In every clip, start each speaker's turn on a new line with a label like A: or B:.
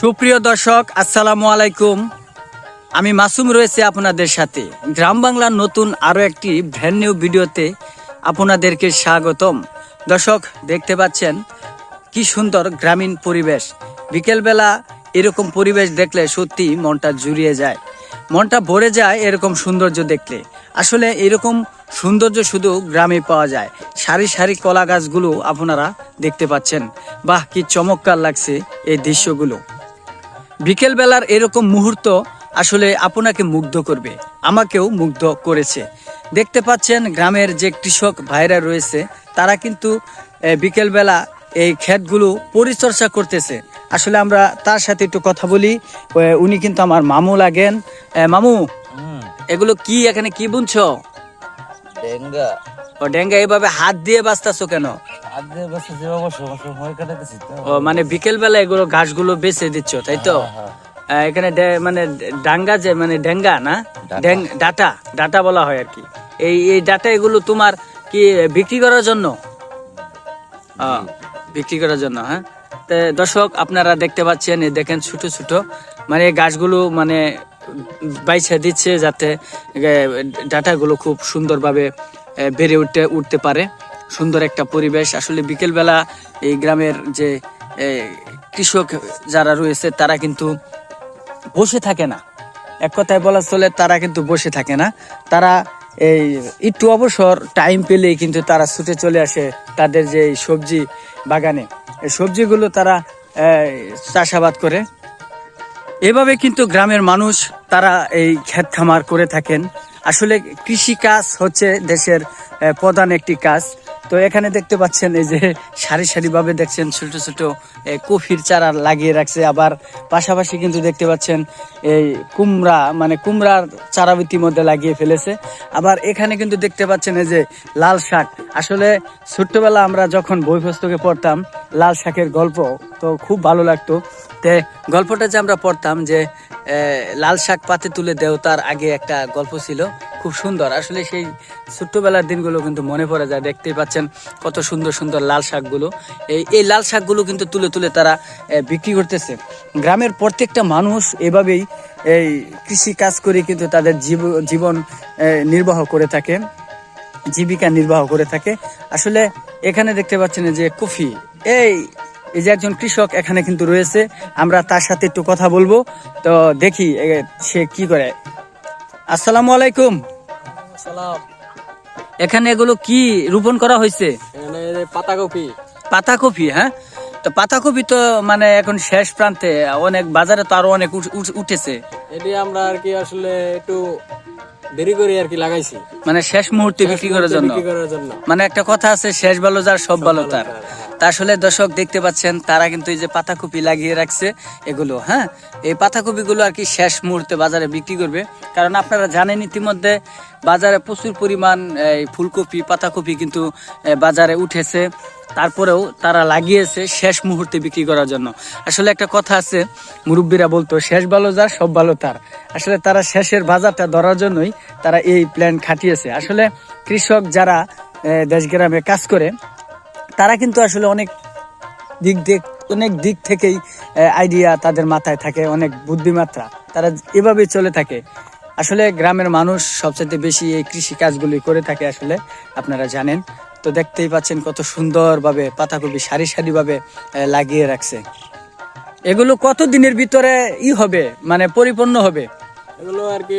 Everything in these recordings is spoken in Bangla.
A: সুপ্রিয় দর্শক, আসসালামু আলাইকুম। আমি মাসুম রয়েছে আপনাদের সাথে। গ্রাম বাংলার নতুন আরও একটি ব্র্যান্ড নিউ ভিডিওতে আপনাদেরকে স্বাগতম। দর্শক, দেখতে পাচ্ছেন কি সুন্দর গ্রামীণ পরিবেশ। বিকেলবেলা এরকম পরিবেশ দেখলে সত্যি মনটা জুড়িয়ে যায়। মনটা ভরে যায় এরকম সৌন্দর্য দেখলে। আসলে এরকম সৌন্দর্য শুধু গ্রামে পাওয়া যায়। সারি সারি কলা গাছগুলো আপনারা দেখতে পাচ্ছেন। বাহ, কি চমৎকার লাগছে এই দৃশ্যগুলো। বিকেলবেলার এরকম মুহূর্ত আসলে আপনাকে মুগ্ধ করবে আমাকেও মুগ্ধ করেছে। দেখতে পাচ্ছেন গ্রামের যে কৃষক ভাইরা রয়েছে তারা কিন্তু বিকেলবেলা এই ক্ষেতগুলো পরিচর্যা করতেছে। আসলে আমরা তার সাথে একটু কথা বলি উনি কিন্তু আমার মামু লাগেন। মামু এগুলো কি এখানে কি বুনছো?
B: ডেঙ্গা।
A: ও ডেঙ্গা এভাবে হাত দিয়ে বাঁচতেছো কেন?
B: সময় কাটাতেছি তো
A: ও মানে বিকেলবেলা এগুলো ঘাসগুলো বেছে দিচ্ছ তাই তো?
B: হ্যাঁ,
A: এখানে মানে ডাঙ্গা যে মানে ডেঙ্গা না?
B: ডাটা।
A: ডাটা বলা হয় আর কি। এই এই ডাটা এগুলো তোমার কি বিক্রি করার জন্য? বিক্রি করার জন্য হ্যাঁ? তো দর্শক আপনারা দেখতে পাচ্ছেন দেখেন ছোট ছোট মানে গাছগুলো মানে বাইছে দিচ্ছে যাতে ডাটাগুলো খুব সুন্দরভাবে বেড়ে উঠতে উঠতে পারে। সুন্দর একটা পরিবেশ। আসলে বিকেলবেলা এই গ্রামের যে কৃষক যারা রয়েছে, তারা কিন্তু বসে থাকে না। এক কথায় বলা চলে, তারা কিন্তু বসে থাকে না। তারা এই একটু অবসর টাইম পেলেই কিন্তু তারা ছুটে চলে আসে তাদের যে সবজি বাগানে। এই সবজিগুলো তারা চাষাবাদ করে। এভাবে কিন্তু গ্রামের মানুষ তারা এই ক্ষেত খামার করে থাকেন। আসলে কৃষি কাজ হচ্ছে দেশের প্রধান একটি কাজ। তো এখানে দেখতে পাচ্ছেন এই যে সারি সারি ভাবে দেখছেন ছোট ছোট কফির চারা লাগিয়ে রাখছে। আবার পাশাপাশি কিন্তু দেখতে পাচ্ছেন এই কুমড়া মানে কুমড়ার চারা ইতিমধ্যে লাগিয়ে ফেলেছে। আবার এখানে কিন্তু দেখতে পাচ্ছেন এই যে লাল শাক। আসলে ছোট্টবেলা আমরা যখন বই পুস্তকে পড়তাম, লাল শাকের গল্প তো খুব ভালো লাগতো। তে গল্পটা যে আমরা পড়তাম যে লাল শাক পাতে তুলে দেও তার আগে একটা গল্প ছিল। খুব সুন্দর। আসলে সেই ছোট্টবেলার দিনগুলো কিন্তু মনে পড়ে যায়। দেখতেই পাচ্ছেন কত সুন্দর সুন্দর লাল শাকগুলো। এই এই লাল শাকগুলো কিন্তু তুলে তুলে তারা বিক্রি করতেছে। গ্রামের প্রত্যেকটা মানুষ এভাবেই এই কৃষি কাজ করে কিন্তু তাদের জীব- জীবন নির্বাহ করে থাকে। জীবিকা নির্বাহ করে থাকে। আসলে এখানে দেখতে পাচ্ছেন যে কফি। এই এই যে একজন কৃষক এখানে কিন্তু রয়েছে আমরা তার সাথে একটু কথা বলব। তো দেখি সে কি করে? আসসালামু আলাইকুম। এখানে এগুলো কি রোপণ করা হয়েছে?
C: পাতাকপি। পাতাকপি
A: পাতা কপি হ্যাঁ? তো পাতাকপি তো মানে এখন শেষ প্রান্তে অনেক বাজারে তো আরও অনেক উঠ- উঠ- উঠেছে।
C: এটি আমরা আর কি আসলে একটু দেরি করে আর কি লাগাইছি।
A: মানে শেষ মুহূর্তে বিক্রি করার জন্য? মানে একটা কথা আছে শেষ ভালো যার সব ভালো তার। তা আসলে দর্শক দেখতে পাচ্ছেন তারা কিন্তু এই যে পাতাকপি লাগিয়ে রাখছে এগুলো হ্যাঁ? এই পাতাকপি গুলো আর কি শেষ মুহূর্তে বাজারে বিক্রি করবে। কারণ আপনারা জানেন ইতিমধ্যে বাজারে প্রচুর পরিমাণ এই ফুলকপি পাতাকপি কিন্তু বাজারে উঠেছে। তারপরেও তারা লাগিয়েছে শেষ মুহূর্তে বিক্রি করার জন্য। আসলে একটা কথা আছে, মুরব্বীরা বলতো, শেষ ভালো যার, সব ভালো তার। আসলে তারা শেষের বাজারটা ধরার জন্যই তারা এই প্ল্যান খাটিয়েছে। আসলে কৃষক যারা দেশগ্রামে কাজ করে, তারা কিন্তু আসলে অনেক দিক দিক অনেক দিক থেকেই আইডিয়া তাদের মাথায় থাকে, অনেক বুদ্ধিমাত্রা। তারা এভাবেই চলে থাকে। আসলে গ্রামের মানুষ সবচেয়ে বেশি এই কৃষি কাজগুলি করে থাকে আসলে, আপনারা জানেন। তো দেখতেই পাচ্ছেন কত সুন্দরভাবে পাতাকপি সারি সারিভাবে লাগিয়ে রাখছে। এগুলো কত দিনের ভিতরে ই হবে? মানে পরিপূর্ণ হবে?
C: এগুলো আর কি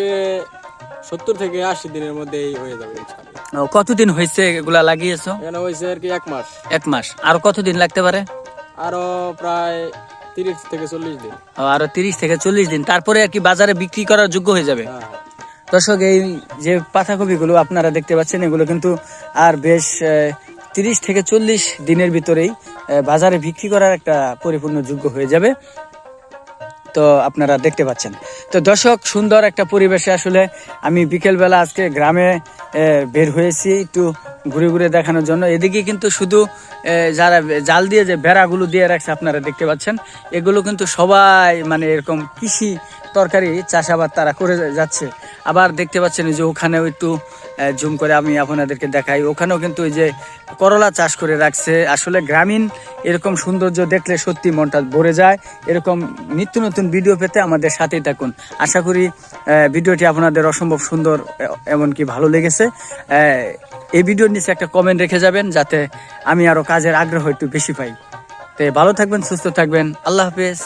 C: সত্তর থেকে আশি দিনের মধ্যেই হয়ে যাবে
A: কতদিন হয়েছে এগুলা লাগিয়েছো?
C: এখানে হয়েছে আর কি এক মাস।
A: এক মাস। আর কতদিন লাগতে পারে?
C: আরও প্রায় তিরিশ থেকে চল্লিশ দিন।
A: আরও তিরিশ থেকে চল্লিশ দিন। তারপরে আর কি বাজারে বিক্রি করার যোগ্য হয়ে যাবে?
C: হ্যাঁ।
A: দর্শক এই যে পাতাকপিগুলো আপনারা দেখতে পাচ্ছেন এগুলো কিন্তু আর বেশ তিরিশ থেকে চল্লিশ দিনের ভিতরেই বাজারে বিক্রি করার একটা পরিপূর্ণ যোগ্য হয়ে যাবে। তো আপনারা দেখতে পাচ্ছেন। তো দর্শক, সুন্দর একটা পরিবেশে আসলে আমি বিকেলবেলা আজকে গ্রামে বের হয়েছি একটু ঘুরে ঘুরে দেখানোর জন্য। এদিকে কিন্তু শুধু যারা জাল দিয়ে যে বেড়াগুলো দিয়ে রাখছে আপনারা দেখতে পাচ্ছেন, এগুলো কিন্তু সবাই মানে এরকম কৃষি তরকারি চাষাবাদ তারা করে যাচ্ছে। আবার দেখতে পাচ্ছেন যে ওখানেও একটু জুম করে আমি আপনাদেরকে দেখাই। ওখানেও কিন্তু ওই যে করলা চাষ করে রাখছে। আসলে গ্রামীণ এরকম সৌন্দর্য দেখলে সত্যি মনটা ভরে যায়। এরকম নিত্য নতুন ভিডিও পেতে আমাদের সাথেই থাকুন। আশা করি ভিডিওটি আপনাদের অসম্ভব সুন্দর এমনকি ভালো লেগেছে। এই ভিডিওর নিচে একটা কমেন্ট রেখে যাবেন, যাতে আমি আরও কাজের আগ্রহ একটু বেশি পাই। তো ভালো থাকবেন, সুস্থ থাকবেন। আল্লাহ হাফেজ।